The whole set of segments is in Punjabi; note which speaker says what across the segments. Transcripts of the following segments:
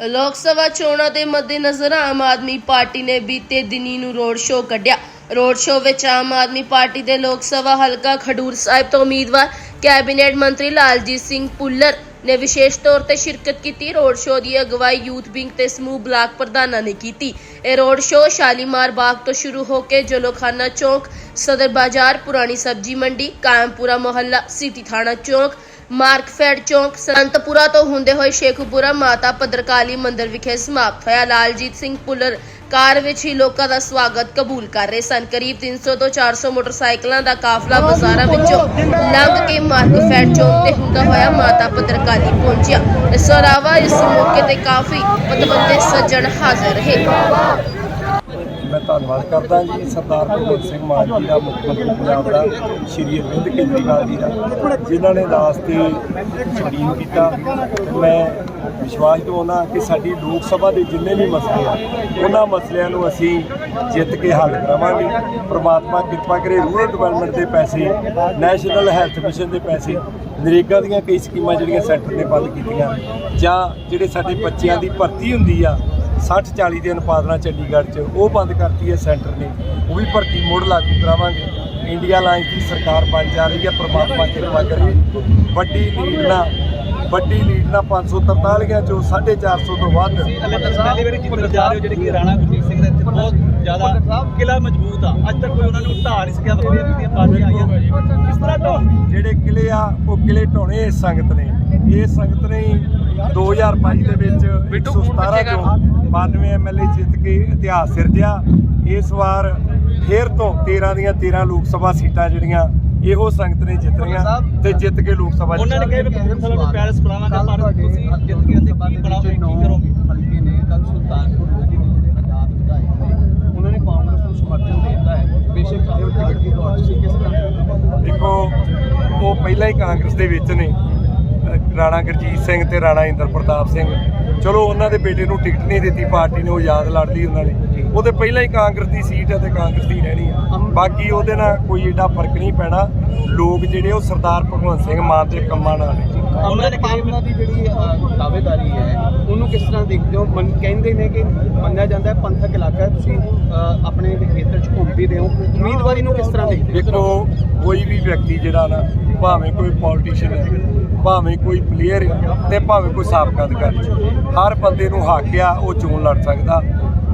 Speaker 1: ਲੋਕ ਸਭਾ ਚੋਣਾਂ ਦੇ ਮੱਦੇਨਜ਼ਰ ਆਮ ਆਦਮੀ ਪਾਰਟੀ ਨੇ ਬੀਤੇ ਦਿਨੀ ਨੂੰ ਰੋਡ ਸ਼ੋਅ ਕੱਢਿਆ। ਰੋਡ ਸ਼ੋਅ ਵਿੱਚ ਆਮ ਆਦਮੀ ਪਾਰਟੀ ਦੇ ਲੋਕ ਸਭਾ ਹਲਕਾ ਖਡੂਰ ਸਾਹਿਬ ਤੋਂ ਉਮੀਦਵਾਰ ਕੈਬਨਿਟ ਮੰਤਰੀ ਲਾਲਜੀਤ ਸਿੰਘ ਪੁੱਲਰ ਨੇ ਵਿਸ਼ੇਸ਼ ਤੌਰ ਤੇ ਸ਼ਿਰਕਤ ਕੀਤੀ। ਰੋਡ ਸ਼ੋਅ ਦੀ ਅਗਵਾਈ ਯੂਥ ਵਿੰਗ ਤੇ ਸਮੂਹ ਬਲਾਕ ਪ੍ਰਧਾਨਾਂ ਨੇ ਕੀਤੀ। ਇਹ ਰੋਡ ਸ਼ੋਅ ਸ਼ਾਲੀਮਾਰ ਬਾਗ ਤੋਂ ਸ਼ੁਰੂ ਹੋ ਕੇ ਜਲੋਖਾਨਾ ਚੌਕ, ਸਦਰ ਬਾਜ਼ਾਰ, ਪੁਰਾਣੀ ਸਬਜ਼ੀ ਮੰਡੀ, ਕਾਇਮਪੁਰਾ ਮੁਹੱਲਾ, ਸਿਟੀ ਥਾਣਾ ਚੌਕ ਮਾਰਕਫੈਡ ਚੌਕ ਸੰਤਪੁਰਾ ਤੋਂ ਹੁੰਦੇ ਹੋਏ ਸ਼ੇਖੂਪੁਰਾ ਮਾਤਾ ਭਦਰਕਾਲੀ ਮੰਦਿਰ ਵਿਖੇ ਸਮਾਪਤ ਹੋਇਆ। ਲਾਲਜੀਤ ਸਿੰਘ ਪੁੱਲਰ ਕਾਰ ਵਿੱਚ ਹੀ ਲੋਕਾਂ ਦਾ ਸਵਾਗਤ ਕਬੂਲ ਕਰ ਰਹੇ ਸਨ। ਕਰੀਬ 300 ਤੋਂ 400 ਮੋਟਰਸਾਈਕਲਾਂ ਦਾ ਕਾਫਲਾ ਬਾਜ਼ਾਰਾਂ ਵਿੱਚੋਂ ਲੰਘ ਕੇ ਮਾਰਕਫੈਡ ਚੌਂਕ ਤੇ ਹੁੰਦਾ ਹੋਇਆ ਮਾਤਾ ਭਦਰਕਾਲੀ ਪਹੁੰਚਿਆ। ਇਸ ਤੋਂ ਇਲਾਵਾ ਇਸ ਮੌਕੇ ਤੇ ਕਾਫੀ ਪਤਵੰਤੇ ਸੱਜਣ ਹਾਜ਼ਰ ਰਹੇ।
Speaker 2: ਮੈਂ ਧੰਨਵਾਦ ਕਰਦਾ ਜੀ। ਸਰਦਾਰ ਭਗਵੰਤ ਸਿੰਘ ਮਾਨ ਜੀ ਦਾ, ਮੁੱਖ ਮੰਤਰੀ ਪੰਜਾਬ ਦਾ, ਸ਼੍ਰੀ ਅਰਵਿੰਦ ਕੇਜਰੀਵਾਲ ਜੀ ਦਾ, ਜਿਨ੍ਹਾਂ ਨੇ ਰਾਸਤੇ ਯਕੀਨ ਕੀਤਾ। ਮੈਂ ਵਿਸ਼ਵਾਸ ਦਵਾਉਣਾ ਕਿ ਸਾਡੀ ਲੋਕ ਸਭਾ ਦੇ ਜਿੰਨੇ ਵੀ ਮਸਲੇ ਆ, ਉਹਨਾਂ ਮਸਲਿਆਂ ਨੂੰ ਅਸੀਂ ਜਿੱਤ ਕੇ ਹੱਲ ਕਰਾਵਾਂਗੇ। ਪ੍ਰਮਾਤਮਾ ਕਿਰਪਾ ਕਰੇ ਰੂਰਲ ਡਿਵੈਲਪਮੈਂਟ ਦੇ ਪੈਸੇ, ਨੈਸ਼ਨਲ ਹੈਲਥ ਮਿਸ਼ਨ ਦੇ ਪੈਸੇ, ਨਰੇਗਾ ਦੀਆਂ ਕਈ ਸਕੀਮਾਂ ਜਿਹੜੀਆਂ ਸੈਂਟਰ ਨੇ ਬੰਦ ਕੀਤੀਆਂ, ਜਾਂ ਜਿਹੜੇ ਸਾਡੇ ਬੱਚਿਆਂ ਦੀ ਭਰਤੀ ਹੁੰਦੀ ਆ 60 40 ਦੇ ਅਨੁਪਾਤ ਨਾਲ ਚੰਡੀਗੜ੍ਹ 'ਚ, ਉਹ ਬੰਦ ਕਰਤੀ ਹੈ ਸੈਂਟਰ ਨੇ। ਉਹ ਵੀ ਭਰਤੀ ਮੋੜ ਲਾਗੂ ਕਰਾਵਾਂਗੇ। ਇੰਡੀਆ ਲਾਈਨ ਦੀ ਸਰਕਾਰ ਬਣ ਜਾ ਰਹੀ ਹੈ, ਪਰਮਾਤਮਾ ਕਿਰਪਾ ਕਰੇ। ਵੱਡੀ ਲੀਡ ਨਾਲ ਵੱਡੀ ਲੀਡ ਨਾਲ 543 ਚੋਂ 450 ਤੋਂ ਵੱਧ।
Speaker 3: ਪਹਿਲੀ ਵਾਰੀ ਜਿੱਤਣ ਜਾ ਰਹੇ ਹੋ ਜਿਹੜੇ ਕਿ ਰਾਣਾ ਗੁਰਜੀਤ ਸਿੰਘ ਦਾ ਇੱਥੇ ਬਹੁਤ ਜ਼ਿਆਦਾ ਕਿਲਾ ਮਜ਼ਬੂਤ ਆ। ਅੱਜ ਤੱਕ ਕੋਈ ਉਹਨਾਂ ਨੂੰ ਢਾਹ ਨਹੀਂ ਸਕਿਆ ਬੜੀਆਂ ਬੜੀਆਂ ਪਾਰਟੀਆਂ ਆਈਆਂ ਤਰ੍ਹਾਂ ਢਾਹ?
Speaker 2: ਜਿਹੜੇ ਕਿਲੇ ਆ ਉਹ ਕਿਲੇ ਢਾਉਣੇ ਇਸ ਸੰਗਤ ਨੇ। ਇਹ ਸੰਗਤ ਨੇ ਹੀ 2022 ਦੇ ਵਿੱਚ 117 ਚੋਂ 92 ਐਮਐਲਏ ਜਿੱਤ ਕੇ ਇਤਿਹਾਸ ਸਿਰਜਿਆ। ਇਸ ਵਾਰ ਫੇਰ ਤੋਂ 13 ਦੀਆਂ 13 ਲੋਕ ਸਭਾ ਸੀਟਾਂ ਜਿਹੜੀਆਂ ਇਹੋ ਸੰਗਤ ਨੇ ਜਿੱਤਣੀਆਂ ਤੇ ਜਿੱਤ ਕੇ ਲੋਕ ਸਭਾ
Speaker 3: ਉਹਨਾਂ ਨੇ ਕਿਹਾ ਵੀ ਕਪੂਰਥਲਾ ਨੂੰ ਪੈਰਿਸ ਬਣਾਵਾਂਗਾ ਪਰ ਤੁਸੀਂ ਜਿੱਤ ਕੇ ਇੱਥੇ ਕੀ ਬਣਾਓਗੇ ਕੀ ਕਰੋਗੇ?
Speaker 4: ਹਲਕੇ ਨੇ ਕੱਲ ਸੁਲਤਾਨਪੁਰ ਲੋਧੀ ਦੇ ਜਿਹੜੇ ਆਜ਼ਾਦ ਵਿਧਾਇਕ ਨੇ ਉਹਨਾਂ ਨੇ ਕਾਂਗਰਸ ਨੂੰ ਸਮਰਥਨ ਦੇ ਦਿੱਤਾ ਹੈ। ਬੇਸ਼ੱਕ ਚਾਹੇ ਉਹ ਟਿਕਟ ਦੀ ਦੌੜ 'ਚ ਸੀ ਕਿਸ ਤਰ੍ਹਾਂ
Speaker 2: ਦੇਖੋ ਉਹ ਪਹਿਲਾਂ ਹੀ ਕਾਂਗਰਸ ਦੇ ਵਿੱਚ ਨੇ। ਰਾਣਾ ਗੁਰਜੀਤ ਸਿੰਘ ਤੇ ਰਾਣਾ ਇੰਦਰ ਪ੍ਰਤਾਪ ਸਿੰਘ। ਚਲੋ ਉਹਨਾਂ ਦੇ ਬੇਟੇ ਨੂੰ ਟਿਕਟ ਨਹੀਂ ਦਿੱਤੀ ਪਾਰਟੀ ਨੇ ਉਹ ਯਾਦ ਲੜ ਲਈ ਉਹਨਾਂ ਨੇ। ਉਹਦੇ ਪਹਿਲਾਂ ਹੀ ਕਾਂਗਰਸ ਦੀ ਸੀਟ ਹੈ ਤੇ ਕਾਂਗਰਸ ਦੀ ਰਹਿਣੀ ਆ ਬਾਕੀ ਉਹਦੇ ਨਾਲ ਕੋਈ ਏਡਾ ਫ਼ਰਕ ਨਹੀਂ ਪੈਣਾ। ਲੋਕ ਜਿਹੜੇ ਉਹ ਸਰਦਾਰ ਭਗਵੰਤ ਸਿੰਘ ਮਾਨ ਦੇ ਕੰਮਾਂ ਨਾਲ ਨੇ।
Speaker 3: ਉਹਨਾਂ ਵੀ
Speaker 4: ਉਹਨਾਂ ਦੀ ਜਿਹੜੀ ਦਾਅਵੇਦਾਰੀ ਹੈ ਉਹਨੂੰ ਕਿਸ ਤਰ੍ਹਾਂ ਦੇਖਦੇ ਹੋ? ਮਨ ਕਹਿੰਦੇ ਨੇ ਕਿ ਮੰਨਿਆ ਜਾਂਦਾ ਹੈ ਪੰਥਕ ਇਲਾਕਾ ਤੁਸੀਂ ਆਪਣੇ ਖੇਤਰ 'ਚ ਘੁੰਮਦੇ ਹੋ। ਉਮੀਦਵਾਰੀ ਨੂੰ ਕਿਸ ਤਰ੍ਹਾਂ ਦੇਖਦੇ ਹੋ?
Speaker 2: ਦੇਖੋ ਕੋਈ ਵੀ ਵਿਅਕਤੀ ਜਿਹੜਾ ਨਾ ਭਾਵੇਂ ਕੋਈ ਪੋਲੀਟੀਸ਼ੀਅਨ ਹੈ ਭਾਵੇਂ ਕੋਈ ਪਲੇਅਰ ਤੇ ਭਾਵੇਂ ਕੋਈ ਸਾਬਕਾ ਅਧਿਕਾਰੀ ਹਰ ਬੰਦੇ ਨੂੰ ਹੱਕ ਆ ਉਹ ਚੋਣ ਲੜ ਸਕਦਾ।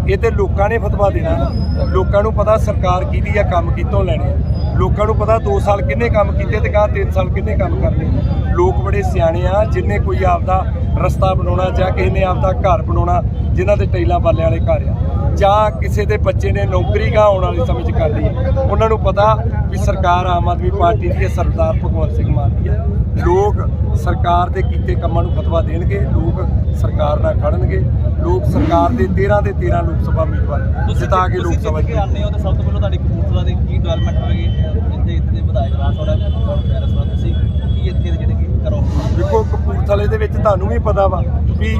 Speaker 2: ਇਹ ਤੇ ਲੋਕਾਂ ਨੇ ਫਤਵਾ ਦੇਣਾ। ਨਾ। ਲੋਕਾਂ ਨੂੰ ਪਤਾ ਸਰਕਾਰ ਕਿਹਦੀ ਆ, ਕੰਮ ਕਿੱਥੋਂ ਲੈਣੇ ਆ। ਲੋਕਾਂ ਨੂੰ ਪਤਾ 2 ਸਾਲ ਕਿੰਨੇ ਕੰਮ ਕੀਤੇ ਤੇ ਕਾ 3 ਸਾਲ ਕਿੰਨੇ ਕੰਮ ਕਰਨੇ ਲੋਕ ਬੜੇ ਸਿਆਣੇ ਆ, ਜਿੰਨੇ ਕੋਈ ਆਪਦਾ ਰਸਤਾ ਬਣਾਉਣਾ ਜਾਂ ਕਿਸੇ ਨੇ ਆਪਦਾ ਘਰ ਬਣਾਉਣਾ, ਜਿਨ੍ਹਾਂ ਦੇ ਟੈਲਾਂ ਬਾਲੇ ਵਾਲੇ ਘਰ ਆ। ਜਾਂ ਕਿਸੇ ਦੇ ਬੱਚੇ ਨੇ ਨੌਕਰੀ ਗਾਹ ਆਉਣ ਵਾਲੇ ਸਮੇਂ 'ਚ ਕਰਨੀ ਹੈ। ਉਹਨਾਂ ਨੂੰ ਪਤਾ ਵੀ ਸਰਕਾਰ ਆਮ ਆਦਮੀ ਪਾਰਟੀ ਦੀ ਹੈ ਸਰਦਾਰ ਭਗਵੰਤ ਸਿੰਘ ਮਾਨ ਦੀ ਹੈ। ਲੋਕ ਸਰਕਾਰ ਦੇ ਕੀਤੇ ਕੰਮਾਂ ਨੂੰ ਫਤਵਾ ਦੇਣਗੇ ਲੋਕ ਸਰਕਾਰ ਨਾਲ ਖੜਨਗੇ ਲੋਕ ਸਰਕਾਰ ਦੇ 13 ਦੇ 13 ਲੋਕ ਸਭਾ ਉਮੀਦਵਾਰ ਜਿਤਾ ਕੇ ਲੋਕ ਸਭਾ
Speaker 3: ਕੇ ਆਉਂਦੇ ਹੋ ਤਾਂ ਸਭ ਤੋਂ ਪਹਿਲਾਂ ਤੁਹਾਡੀ ਕਪੂਰਥਲਾ ਦੀ ਕੀ ਡਿਵੈਲਪਮੈਂਟ ਹੋਵੇਗੀ ਇੱਥੇ ਇੱਥੇ ਦੇ ਵਿਧਾਇਕ ਰਾਜ ਤੁਹਾਡਾ ਪੈਰਿਸ ਵਾਲਾ ਤੁਸੀਂ ਕੀ ਇੱਥੇ ਦੇ ਜਿਹੜੇ ਕੀ ਕਰੋ?
Speaker 2: ਦੇਖੋ ਕਪੂਰਥਲੇ ਦੇ ਵਿੱਚ ਤੁਹਾਨੂੰ ਵੀ ਪਤਾ ਵਾ ਵੀ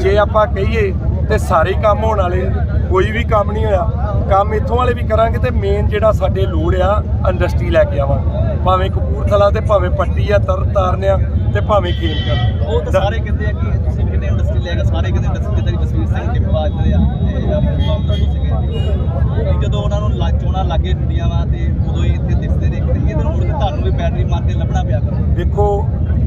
Speaker 2: ਜੇ ਆਪਾਂ ਕਹੀਏ ਤੇ ਸਾਰੇ ਕੰਮ ਹੋਣ ਵਾਲੇ ਕੋਈ ਵੀ ਕੰਮ ਨਹੀਂ ਹੋਇਆ। ਕੰਮ ਇੱਥੋਂ ਵਾਲੇ ਵੀ ਕਰਾਂਗੇ ਤੇ ਮੇਨ ਜਿਹੜਾ ਸਾਡੇ ਲੋੜ ਆ ਇੰਡਸਟਰੀ ਲੈ ਕੇ ਆਵਾਂਗੇ। ਭਾਵੇਂ ਕਪੂਰਥਲਾ ਤੇ ਭਾਵੇਂ ਪੱਟੀ ਆ ਤਰਨ ਤਾਰਨ ਆ ਤੇ ਭਾਵੇਂ ਖੇਮਕਰ
Speaker 3: ਉਹ ਤਾਂ ਸਾਰੇ ਕਹਿੰਦੇ ਆ ਕਿ ਤੁਸੀਂ ਕਿੰਨੇ ਇੰਡਸਟਰੀ ਲੈ ਕੇ ਸਾਰੇ ਕਹਿੰਦੇ ਇੰਡਸਟਰੀ ਜਿੱਦਾਂ ਕਿ ਜਸਵੀਰ ਸਿੰਘ ਟਿੱਪਾ ਇੱਥੇ ਆ ਤੇ ਆਪਣੇ ਸੀਗੇ। ਕਿ ਜਦੋਂ ਉਹਨਾਂ ਨੂੰ ਚੋਣਾਂ ਲੱਗੇ ਵਾ ਤੇ ਉਦੋਂ ਹੀ ਇੱਥੇ ਦਿਸਦੇ ਨੇ ਕਿ ਇਹਦੇ ਨੂੰ ਮੁੜ ਕੇ ਤੁਹਾਨੂੰ ਵੀ ਬੈਟਰੀ ਮਾਰ ਕੇ ਲੱਭਣਾ ਪਿਆ ਕਰੋ।
Speaker 2: ਦੇਖੋ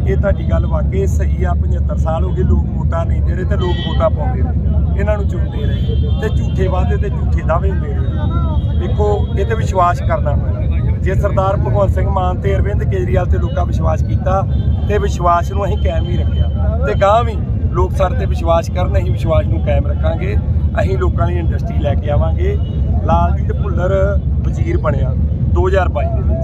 Speaker 2: ਇਹ ਤੁਹਾਡੀ ਗੱਲ ਵਾਕਈ ਸਹੀ ਆ 75 ਸਾਲ ਹੋ ਗਏ ਲੋਕ ਵੋਟਾਂ ਨਹੀਂ ਰਹੇ ਤੇ ਲੋਕ ਵੋਟਾਂ ਪਾਉਂਦੇ ਨੇ। ਇਹਨਾਂ ਨੂੰ ਚੁਣਦੇ ਰਹੇ ਤੇ ਝੂਠੇ ਵਾਅਦੇ ਤੇ ਝੂਠੇ ਦਾਅਵੇ ਹੁੰਦੇ ਰਹੇ। ਦੇਖੋ, ਇਹ ਤੇ ਵਿਸ਼ਵਾਸ ਕਰਨਾ ਪੈਣਾ। ਜੇ ਸਰਦਾਰ ਭਗਵੰਤ ਸਿੰਘ ਮਾਨ ਤੇ ਅਰਵਿੰਦ ਕੇਜਰੀਵਾਲ ਤੇ ਲੋਕਾਂ ਵਿਸ਼ਵਾਸ ਕੀਤਾ ਤੇ ਵਿਸ਼ਵਾਸ ਨੂੰ ਅਸੀਂ ਕਾਇਮ ਹੀ ਰੱਖਿਆ ਤੇ ਗਾਂ ਵੀ ਲੋਕ ਸਾਡੇ ਤੇ ਵਿਸ਼ਵਾਸ ਕਰਨ, ਅਸੀਂ ਵਿਸ਼ਵਾਸ ਨੂੰ ਕਾਇਮ ਰੱਖਾਂਗੇ, ਅਸੀਂ ਲੋਕਾਂ ਲਈ ਇੰਡਸਟਰੀ ਲੈ ਕੇ ਆਵਾਂਗੇ। ਲਾਲਜੀਤ ਭੁੱਲਰ ਵਜ਼ੀਰ ਬਣਿਆ 2022 ਦੇ ਵਿੱਚ।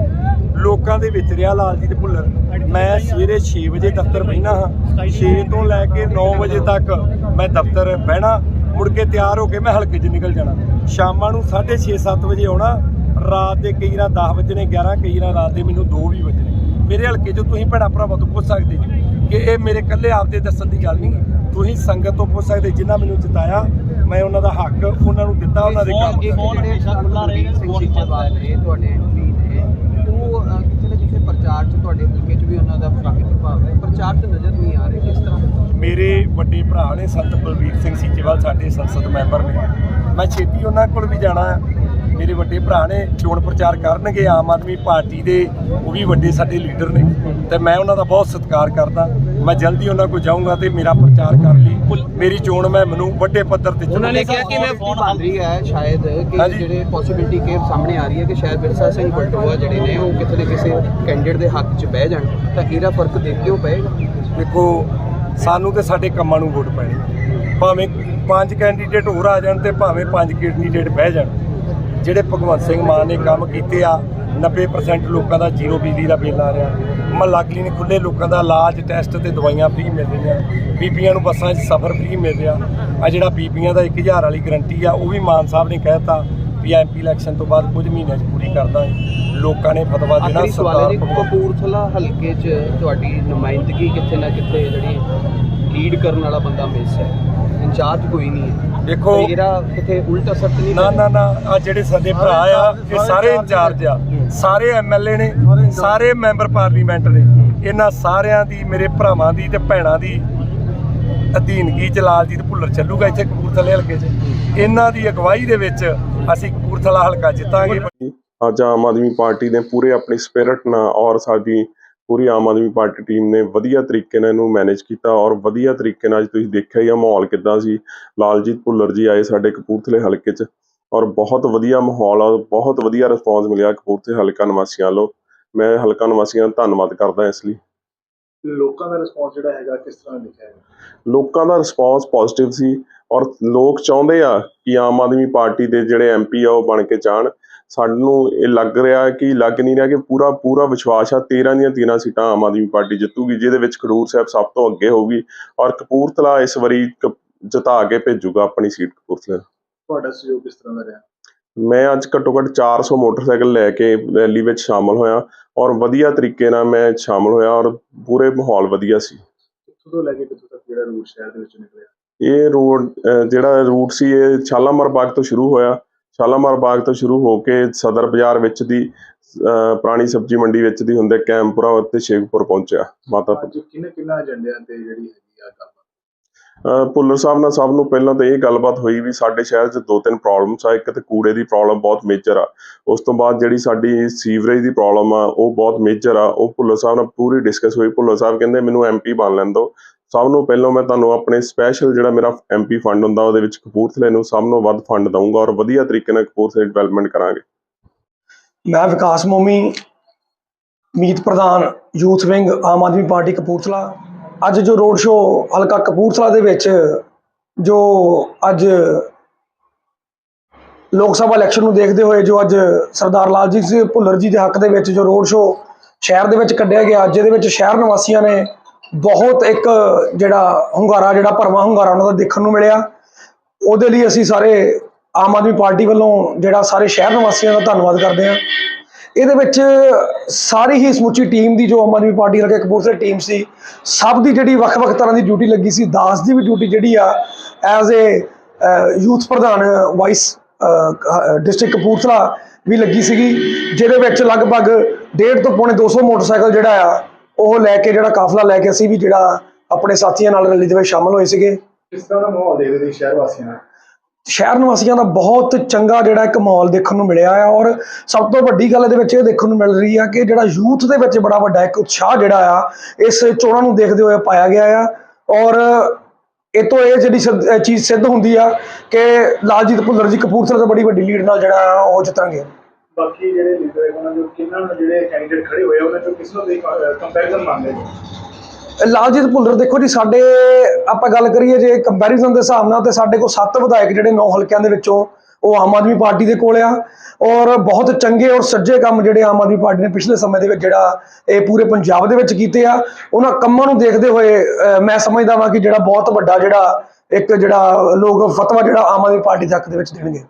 Speaker 2: ਲੋਕਾਂ ਦੇ ਵਿੱਚ ਰਿਹਾ ਲਾਲਜੀਤ ਭੁੱਲਰ। ਮੈਂ ਸਵੇਰੇ 6 ਵਜੇ ਦਫ਼ਤਰ ਬਹਿਣਾ ਹਾਂ। 6 ਤੋਂ ਲੈ ਕੇ 9 ਵਜੇ ਤੱਕ ਮੈਂ ਦਫ਼ਤਰ ਬਹਿਣਾ। ਮੁੜ ਕੇ ਤਿਆਰ ਹੋ ਕੇ ਮੈਂ ਹਲਕੇ 'ਚ ਨਿਕਲ ਜਾਣਾ। ਸ਼ਾਮਾਂ ਨੂੰ 6:30 7 ਵਜੇ ਆਉਣਾ। ਰਾਤ ਦੇ ਕਈ ਰਾਤ 10 ਵਜੇ 11 ਕਈ ਰਾਤ ਰਾਤ ਦੇ ਮੈਨੂੰ 2 ਵੀ ਵਜੇ ਮੇਰੇ ਹਲਕੇ 'ਚ ਤੁਸੀਂ ਭੈਣਾਂ ਭਰਾਵਾਂ ਤੋਂ ਪੁੱਛ ਸਕਦੇ ਜੀ ਕਿ ਇਹ ਮੇਰੇ ਇਕੱਲੇ ਆਪਦੇ ਦੱਸਣ ਦੀ ਗੱਲ ਨਹੀਂ ਤੁਸੀਂ ਸੰਗਤ ਤੋਂ ਪੁੱਛ ਸਕਦੇ ਜਿਨ੍ਹਾਂ ਮੈਨੂੰ ਜਿਤਾਇਆ। ਮੈਂ ਉਹਨਾਂ ਦਾ ਹੱਕ ਉਹਨਾਂ ਨੂੰ ਦਿੱਤਾ ਉਹਨਾਂ ਦੇ ਕੰਮ
Speaker 3: ਇਹ ਫੋਨ ਹਮੇਸ਼ਾ ਖੁੱਲਾ ਰਹੇਗਾ
Speaker 4: ਸਿੰਘ
Speaker 3: ਫੋਨ
Speaker 4: ਸੀਚੇਵਾਲ ਨੇ ਤੁਹਾਡੇ ਐਮਪੀ ਨੇ ਉਹ ਅਹ, ਕਿਸੇ ਨਾ ਕਿਸੇ ਪ੍ਰਚਾਰ 'ਚ ਤੁਹਾਡੇ ਹਲਕੇ 'ਚ ਵੀ ਉਹਨਾਂ ਦਾ ਕਾਫੀ ਪ੍ਰਭਾਵ ਹੈ। ਪ੍ਰਚਾਰ 'ਚ ਨਜ਼ਰ ਨਹੀਂ ਆ ਰਹੇ ਕਿਸ ਤਰ੍ਹਾਂ
Speaker 2: ਮੇਰੇ ਵੱਡੇ ਭਰਾ ਨੇ ਸੰਤ ਬਲਬੀਰ ਸਿੰਘ ਸੀਚੇਵਾਲ ਸਾਡੇ ਸੰਸਦ ਮੈਂਬਰ ਨੇ। ਮੈਂ ਛੇਤੀ ਉਹਨਾਂ ਕੋਲ ਵੀ ਜਾਣਾ। ਮੇਰੇ ਵੱਡੇ ਭਰਾ ਨੇ ਚੋਣ ਪ੍ਰਚਾਰ ਕਰਨਗੇ, ਆਮ ਆਦਮੀ ਪਾਰਟੀ ਦੇ ਉਹ ਵੀ ਵੱਡੇ ਸਾਡੇ ਲੀਡਰ ਨੇ। ਤੇ ਮੈਂ ਉਹਨਾਂ ਦਾ ਬਹੁਤ ਸਤਿਕਾਰ ਕਰਦਾ। ਮੈਂ ਜਲਦੀ ਉਹਨਾਂ ਕੋਲ ਜਾਊਂਗਾ ਤੇ ਮੇਰਾ ਪ੍ਰਚਾਰ ਕਰ ਲਈ। ਮੇਰੀ ਚੋਣ ਮੈਂ ਮੈਨੂੰ ਵੱਡੇ ਪੱਧਰ ਤੇ
Speaker 4: ਉਹਨਾਂ ਨੇ। ਕਿਹਾ ਕਿ ਮੈਂ ਫੋਨ ਬਣ ਰਹੀ ਹੈ ਸ਼ਾਇਦ ਕਿ। ਜਿਹੜੇ ਪੋਸਿਬਿਲਿਟੀ ਕਿ ਸਾਹਮਣੇ ਆ ਰਹੀ ਹੈ ਕਿ ਸ਼ਾਇਦ ਵਿਰਸਾ ਸਿੰਘ ਬਲਟੋਆ ਜਿਹੜੇ ਨੇ ਉਹ ਕਿਸੇ ਨਾ ਕਿਸੇ ਕੈਂਡੀਡੇਟ ਦੇ ਹੱਕ 'ਚ ਬਹਿ ਜਾਣ। ਤਾਂ ਇਹਦਾ ਫ਼ਰਕ ਦੇਖ ਕਿਉਂ ਪਏਗਾ
Speaker 2: ਦੇਖੋ ਸਾਨੂੰ ਤੇ ਸਾਡੇ ਕੰਮਾਂ ਨੂੰ ਵੋਟ ਪੈਣੀ। ਭਾਵੇਂ ਪੰਜ ਕੈਂਡੀਡੇਟ ਹੋਰ ਆ ਜਾਣ ਤੇ ਭਾਵੇਂ ਪੰਜ ਕੈਂਡੀਡੇਟ ਬਹਿ ਜਾਣ। ਜਿਹੜੇ ਭਗਵੰਤ ਸਿੰਘ ਮਾਨ ਨੇ ਕੰਮ ਕੀਤੇ ਆ 90% ਲੋਕਾਂ ਦਾ ਜ਼ੀਰੋ ਬਿਜਲੀ ਦਾ ਬਿੱਲ ਆ ਰਿਹਾ। ਮਹੱਲਾ ਕਲੀਨਿਕ ਖੁੱਲੇ ਲੋਕਾਂ ਦਾ ਇਲਾਜ ਟੈਸਟ ਤੇ ਦਵਾਈਆਂ ਫ੍ਰੀ ਮਿਲ ਰਹੀਆਂ। ਬੀਬੀਆਂ ਨੂੰ ਬੱਸਾਂ 'ਚ ਸਫ਼ਰ ਫ੍ਰੀ ਮਿਲ ਰਿਹਾ। ਆ ਜਿਹੜਾ ਬੀਬੀਆਂ ਦਾ 1000 ਵਾਲੀ ਗਰੰਟੀ ਆ ਉਹ ਵੀ ਮਾਨ ਸਾਹਿਬ ਨੇ ਕਹਿਤਾ ਵੀ ਐਮਪੀ ਇਲੈਕਸ਼ਨ ਤੋਂ ਬਾਅਦ ਕੁਝ ਮਹੀਨਿਆਂ 'ਚ ਪੂਰੀ ਕਰ ਦਾਂਗੇ। ਲੋਕਾਂ ਨੇ ਫਤਵਾ ਦੇਣਾ ਭਗਵੰਤ-
Speaker 4: ਕਪੂਰਥਲਾ ਹਲਕੇ 'ਚ ਤੁਹਾਡੀ ਨੁਮਾਇੰਦਗੀ ਕਿੱਥੇ ਨਾ ਕਿੱਥੇ ਜਿਹੜੀ ਲੀਡ ਕਰਨ ਵਾਲਾ ਬੰਦਾ ਮਿਸ ਹੈ। ਇੰਚਾਰਜ ਕੋਈ ਨਹੀਂ ਹੈ।
Speaker 2: ਦੇਖੋ
Speaker 4: ਇਹਦਾ ਕਿਤੇ ਉਲਟ ਅਸਰ ਤਾਂ ਨਹੀਂ
Speaker 2: ਨਾ? ਨਾ ਨਾ ਆ ਜਿਹੜੇ ਸਾਡੇ ਭਰਾ ਆ ਇਹ ਸਾਰੇ ਇੰਚਾਰਜ ਆ। ਸਾਰੇ ਐਮਐਲਏ ਨੇ ਸਾਰੇ ਮੈਂਬਰ ਪਾਰਲੀਮੈਂਟ ਨੇ। ਇਹਨਾਂ ਸਾਰਿਆਂ ਦੀ ਮੇਰੇ ਭਰਾਵਾਂ ਦੀ ਤੇ ਭੈਣਾਂ ਦੀ ਅਧੀਨਗੀ ਚ ਲਾਲਜੀਤ ਭੁੱਲਰ ਚੱਲੂਗਾ ਇੱਥੇ ਕਪੂਰਥਲੇ ਹਲਕੇ 'ਚ। ਇਹਨਾਂ ਦੀ ਅਗਵਾਈ ਦੇ ਵਿੱਚ ਅਸੀਂ ਕਪੂਰਥਲਾ ਹਲਕਾ ਜਿੱਤਾਂਗੇ।
Speaker 5: ਅੱਜ ਆਮ ਆਦਮੀ ਪਾਰਟੀ ਨੇ ਪੂਰੇ ਆਪਣੀ ਸਪਿਰਿਟ ਨਾਲ ਔਰ ਸਾਡੀ ਪੂਰੀ ਆਮ ਆਦਮੀ ਪਾਰਟੀ ਟੀਮ ਨੇ ਵਧੀਆ ਤਰੀਕੇ ਨਾਲ ਇਹਨੂੰ ਮੈਨੇਜ ਕੀਤਾ ਔਰ ਵਧੀਆ ਤਰੀਕੇ ਨਾਲ ਤੁਸੀਂ ਦੇਖਿਆ ਹੀ ਆ ਮਾਹੌਲ ਕਿੱਦਾਂ ਸੀ। ਲਾਲਜੀਤ ਭੁੱਲਰ ਜੀ ਆਏ ਸਾਡੇ ਕਪੂਰਥਲੇ ਹਲਕੇ 'ਚ ਔਰ ਬਹੁਤ ਵਧੀਆ ਮਾਹੌਲ ਆ ਬਹੁਤ ਵਧੀਆ ਰਿਸਪੌਂਸ ਮਿਲਿਆ ਕਪੂਰਥਲੇ ਹਲਕਾ ਨਿਵਾਸੀਆਂ ਵੱਲੋਂ। ਮੈਂ ਹਲਕਾ ਨਿਵਾਸੀਆਂ ਦਾ ਧੰਨਵਾਦ ਕਰਦਾ ਇਸ ਲਈ।
Speaker 6: ਲੋਕਾਂ ਦਾ ਰਿਸਪੌਂਸ ਜਿਹੜਾ ਹੈਗਾ ਕਿਸ ਤਰ੍ਹਾਂ ਦਿਖਿਆ
Speaker 5: ਲੋਕਾਂ ਦਾ ਰਿਸਪੌਂਸ ਪੋਜ਼ਿਟਿਵ ਸੀ ਔਰ ਲੋਕ ਚਾਹੁੰਦੇ ਆ ਕਿ ਆਮ ਆਦਮੀ ਪਾਰਟੀ ਦੇ ਜਿਹੜੇ ਐਮਪੀ ਆ ਉਹ ਬਣ ਕੇ ਜਾਣ। ਸਾਨੂੰ ਇਹ ਲੱਗ ਰਿਹਾ ਕਿ ਲੱਗ ਨਹੀਂ ਰਿਹਾ ਕਿ ਪੂਰਾ ਪੂਰਾ ਵਿਸ਼ਵਾਸ ਆ 13 ਦੀਆਂ 13 ਸੀਟਾਂ ਆਮ ਆਦਮੀ ਪਾਰਟੀ ਜਿੱਤੂਗੀ ਜਿਹਦੇ ਵਿੱਚ ਖਡੂਰ ਸਾਹਿਬ ਸਭ ਤੋਂ ਅੱਗੇ ਹੋਊਗੀ ਔਰ ਕਪੂਰਥਲਾ ਇਸ ਵਾਰੀ ਜਿਤਾ ਕੇ ਭੇਜੂਗਾ ਆਪਣੀ ਸੀਟ ਕਪੂਰਥਲਾ
Speaker 6: ਤੁਹਾਡਾ ਸਹਿਯੋਗ ਕਿਸ ਤਰ੍ਹਾਂ ਦਾ ਰਿਹਾ?
Speaker 5: ਮੈਂ ਅੱਜ ਘੱਟੋ ਘੱਟ 400 ਮੋਟਰਸਾਈਕਲ ਲੈ ਕੇ ਰੈਲੀ ਵਿੱਚ ਸ਼ਾਮਲ ਹੋਇਆ ਔਰ ਵਧੀਆ ਤਰੀਕੇ ਨਾਲ ਮੈਂ ਸ਼ਾਮਲ ਹੋਇਆ ਔਰ ਪੂਰੇ ਮਾਹੌਲ ਵਧੀਆ ਸੀ।
Speaker 6: ਕਿੱਥੋਂ ਤੋਂ ਲੈ ਕੇ ਕਿੱਥੋਂ ਤੱਕ ਜਿਹੜਾ ਰੂਟ ਸ਼ਹਿਰ ਦੇ ਵਿੱਚ ਨਿਕਲਿਆ?
Speaker 5: ਇਹ ਰੋਡ ਜਿਹੜਾ ਰੂਟ ਸੀ ਇਹ ਸ਼ਾਲਾਮਾਰ ਬਾਗ ਤੋਂ ਸ਼ੁਰੂ ਹੋਇਆ ਸ਼ਾਲਾਮਾਰ ਬਾਗ ਤੋਂ ਸ਼ੁਰੂ ਹੋ ਕੇ ਸਦਰ ਬਾਜ਼ਾਰ ਵਿੱਚ ਦੀ ਪੁਰਾਣੀ ਸਬਜ਼ੀ ਮੰਡੀ ਵਿੱਚ ਦੀ ਹੁੰਦੇ ਕੈਂਪੁਰਾ ਅਤੇ ਸ਼ੇਖਪੁਰ ਪਹੁੰਚਿਆ। ਮਾਤਾ
Speaker 6: ਕਿੰਨੇ ਕਿੰਨਾ ਏਜੰਡਿਆਂ ਤੇ ਜਿਹੜੀ ਹੈਗੀ ਆ ਗੱਲਬਾਤ?
Speaker 5: ਭੁੱਲਰ ਸਾਹਿਬ ਨਾਲ ਸਭ ਨੂੰ ਪਹਿਲਾਂ ਤਾਂ ਇਹ ਗੱਲਬਾਤ ਹੋਈ ਵੀ ਸਾਡੇ ਸ਼ਹਿਰ 'ਚ ਦੋ ਤਿੰਨ ਪ੍ਰੋਬਲਮਸ ਆ ਇੱਕ ਤੇ ਕੂੜੇ ਦੀ ਪ੍ਰੋਬਲਮ ਬਹੁਤ ਮੇਜਰ ਆ। ਉਸ ਤੋਂ ਬਾਅਦ ਜਿਹੜੀ ਸਾਡੀ ਸੀਵਰੇਜ ਦੀ ਪ੍ਰੋਬਲਮ ਆ ਉਹ ਬਹੁਤ ਮੇਜਰ ਆ। ਉਹ ਭੁੱਲਰ ਸਾਹਿਬ ਨਾਲ ਪੂਰੀ ਡਿਸਕਸ ਹੋਈ। ਭੁੱਲਰ ਸਾਹਿਬ ਕਹਿੰਦੇ ਮੈਨੂੰ ਐਮਪੀ ਬਣ ਲੈਣ ਦਿਓ। ਸਭ ਨੂੰ ਪਹਿਲਾਂ ਮੈਂ ਤੁਹਾਨੂੰ ਆਪਣੇ ਸਪੈਸ਼ਲ ਜਿਹੜਾ ਮੇਰਾ ਐਮਪੀ ਫੰਡ ਹੁੰਦਾ ਉਹਦੇ ਵਿੱਚ ਕਪੂਰਥਲੇ ਨੂੰ ਸਭ ਨੂੰ ਵੱਧ ਫੰਡ ਦਊਂਗਾ ਔਰ ਵਧੀਆ ਤਰੀਕੇ ਨਾਲ ਕਪੂਰਥਲੇ ਡਿਵੈਲਪਮੈਂਟ ਕਰਾਂਗੇ।
Speaker 7: ਮੈਂ ਵਿਕਾਸ ਮੋਮੀ, ਮੀਤ ਪ੍ਰਧਾਨ, youth wing, Aam Aadmi party Kapurthala. ਅੱਜ ਜੋ ਰੋਡ ਸ਼ੋਅ ਹਲਕਾ ਕਪੂਰਥਲਾ ਦੇ ਵਿੱਚ ਜੋ ਅੱਜ ਲੋਕ ਸਭਾ ਇਲੈਕਸ਼ਨ ਨੂੰ ਦੇਖਦੇ ਹੋਏ ਜੋ ਅੱਜ ਸਰਦਾਰ ਲਾਲਜੀਤ ਸਿੰਘ ਭੁੱਲਰ ਜੀ ਦੇ ਹੱਕ ਦੇ ਵਿੱਚ ਜੋ ਰੋਡ ਸ਼ੋਅ ਸ਼ਹਿਰ ਦੇ ਵਿੱਚ ਕੱਢਿਆ ਗਿਆ ਜਿਹਦੇ ਵਿੱਚ ਸ਼ਹਿਰ ਨਿਵਾਸੀਆਂ ਨੇ ਬਹੁਤ ਇੱਕ ਜਿਹੜਾ ਹੁੰਗਾਰਾ, ਜਿਹੜਾ ਭਰਵਾਂ ਹੁੰਗਾਰਾ ਉਹਨਾਂ ਦਾ ਦੇਖਣ ਨੂੰ ਮਿਲਿਆ। ਉਹਦੇ ਲਈ ਅਸੀਂ ਸਾਰੇ ਆਮ ਆਦਮੀ ਪਾਰਟੀ ਵੱਲੋਂ ਜਿਹੜਾ ਸਾਰੇ ਸ਼ਹਿਰ ਨਿਵਾਸੀਆਂ ਦਾ ਧੰਨਵਾਦ ਕਰਦੇ ਹਾਂ। ਇਹਦੇ ਵਿੱਚ ਸਾਰੀ ਹੀ ਸਮੁੱਚੀ ਟੀਮ ਦੀ ਜੋ ਆਮ ਆਦਮੀ ਪਾਰਟੀ ਹਲਕੇ ਕਪੂਰਥਲੇ ਟੀਮ ਸੀ, ਸਭ ਦੀ ਜਿਹੜੀ ਵੱਖ-ਵੱਖ ਤਰ੍ਹਾਂ ਦੀ ਡਿਊਟੀ ਲੱਗੀ ਸੀ। ਦਾਸ ਦੀ ਵੀ ਡਿਊਟੀ ਜਿਹੜੀ ਆ ਐਜ਼ ਏ ਯੂਥ ਪ੍ਰਧਾਨ ਵਾਈਸ ਡਿਸਟ੍ਰਿਕਟ ਕਪੂਰਥਲਾ ਵੀ ਲੱਗੀ ਸੀਗੀ, ਜਿਹਦੇ ਵਿੱਚ ਲਗਭਗ 1.5 ਤੋਂ ਪੌਣੇ 200 ਮੋਟਰਸਾਈਕਲ ਜਿਹੜਾ ਆ ਉਹ ਲੈ ਕੇ ਜਿਹੜਾ ਕਾਫਲਾ ਲੈ ਕੇ ਅਸੀਂ ਵੀ ਜਿਹੜਾ ਆਪਣੇ ਸਾਥੀਆਂ ਨਾਲ ਰੈਲੀ ਦੇ ਵਿੱਚ ਸ਼ਾਮਲ ਹੋਏ ਸੀਗੇ।
Speaker 6: ਤਰ੍ਹਾਂ ਦਾ ਮਾਹੌਲ ਦੇਖਦੇ ਸ਼ਹਿਰ ਵਾਸੀਆਂ ਦਾ
Speaker 7: ਸ਼ਹਿਰ ਨਿਵਾਸੀਆਂ ਦਾ ਬਹੁਤ ਚੰਗਾ ਜਿਹੜਾ ਇੱਕ ਮਾਹੌਲ ਦੇਖਣ ਨੂੰ ਮਿਲਿਆ ਆ ਔਰ ਸਭ ਤੋਂ ਵੱਡੀ ਗੱਲ ਇਹਦੇ ਵਿੱਚ ਇਹ ਦੇਖਣ ਨੂੰ ਮਿਲ ਰਹੀ ਆ ਕਿ ਜਿਹੜਾ ਯੂਥ ਦੇ ਵਿੱਚ ਬੜਾ ਵੱਡਾ ਇੱਕ ਉਤਸ਼ਾਹ ਜਿਹੜਾ ਆ ਇਸ ਚੋਣਾਂ ਨੂੰ ਦੇਖਦੇ ਹੋਏ ਪਾਇਆ ਗਿਆ ਆ ਔਰ ਇਹ ਤੋਂ ਇਹ ਜਿਹੜੀ ਚੀਜ਼ ਸਿੱਧ ਹੁੰਦੀ ਆ ਕਿ ਲਾਲਜੀਤ ਭੁੱਲਰ ਜੀ ਕਪੂਰਥਲੇ ਤੋਂ ਬੜੀ ਵੱਡੀ ਲੀਡ ਨਾਲ ਜਿਹੜਾ ਉਹ ਜਿੱਤਣਗੇ
Speaker 6: ਬਾਕੀ ਜਿਹੜੇ ਲੀਡਰ ਹੈ ਉਹਨਾਂ ਜੋ ਕਿੰਨਾਂ ਨੂੰ ਜਿਹੜੇ ਕੈਂਡੀਡੇਟ ਖੜੇ ਹੋਏ ਉਹਨਾਂ ਚੋਂ ਕਿਸ ਨੂੰ ਤੁਸੀਂ ਕੰਪੈਰੀਜ਼ਨ ਮੰਨਦੇ ਹੋ
Speaker 7: ਲਾਲਜੀਤ ਭੁੱਲਰ, ਦੇਖੋ ਜੀ, ਸਾਡੇ, ਆਪਾਂ ਗੱਲ ਕਰੀਏ ਜੇ ਕੰਪੈਰੀਜ਼ਨ ਦੇ ਹਿਸਾਬ ਨਾਲ, ਤੇ ਸਾਡੇ ਕੋਲ ਸੱਤ ਵਿਧਾਇਕ ਜਿਹੜੇ ਨੌ ਹਲਕਿਆਂ ਦੇ ਵਿੱਚੋਂ, ਉਹ ਆਮ ਆਦਮੀ ਪਾਰਟੀ ਦੇ ਕੋਲ ਆ। ਔਰ ਬਹੁਤ ਚੰਗੇ ਔਰ ਸੱਜੇ ਕੰਮ ਜਿਹੜੇ ਆਮ ਆਦਮੀ ਪਾਰਟੀ ਨੇ ਪਿਛਲੇ ਸਮੇਂ ਦੇ ਵਿੱਚ ਜਿਹੜਾ ਇਹ ਪੂਰੇ ਪੰਜਾਬ ਦੇ ਵਿੱਚ ਕੀਤੇ ਆ। ਉਹਨਾਂ ਕੰਮਾਂ ਨੂੰ ਦੇਖਦੇ ਹੋਏ ਮੈਂ ਸਮਝਦਾ ਵਾਂ ਕਿ ਜਿਹੜਾ ਬਹੁਤ ਵੱਡਾ ਜਿਹੜਾ, ਇੱਕ ਜਿਹੜਾ ਲੋਕ ਫਤਵਾ ਜਿਹੜਾ ਆਮ ਆਦਮੀ ਪਾਰਟੀ ਤੱਕ ਦੇ ਵਿੱਚ ਦੇਣਗੇ।